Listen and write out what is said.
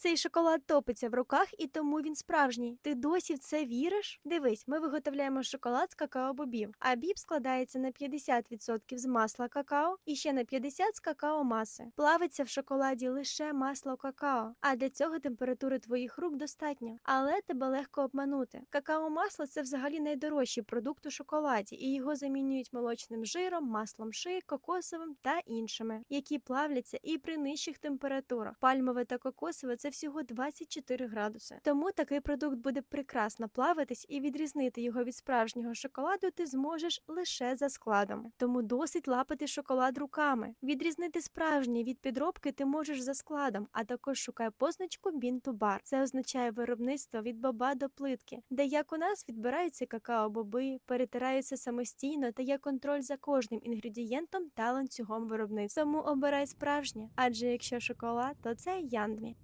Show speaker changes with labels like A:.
A: Цей шоколад топиться в руках, і тому він справжній. Ти досі в це віриш? Дивись, ми виготовляємо шоколад з какао-бобів, а біб складається на 50% з масла какао і ще на 50% з какао-маси. Плавиться в шоколаді лише масло какао, а для цього температури твоїх рук достатньо. Але тебе легко обманути. Какао-масло це взагалі найдорожчий продукт у шоколаді, і його замінюють молочним жиром, маслом ши, кокосовим та іншими, які плавляться і при нижчих температурах. Пальмове та кокосове це всього 24 градуси. Тому такий продукт буде прекрасно плавитись і відрізнити його від справжнього шоколаду ти зможеш лише за складом. Тому досить лапати шоколад руками. Відрізнити справжній від підробки ти можеш за складом, а також шукай позначку Bean to Bar. Це означає виробництво від боба до плитки, де як у нас відбираються какао-боби, перетираються самостійно та є контроль за кожним інгредієнтом та ланцюгом виробництва. Тому обирай справжнє, адже якщо шоколад, то це Яндмі.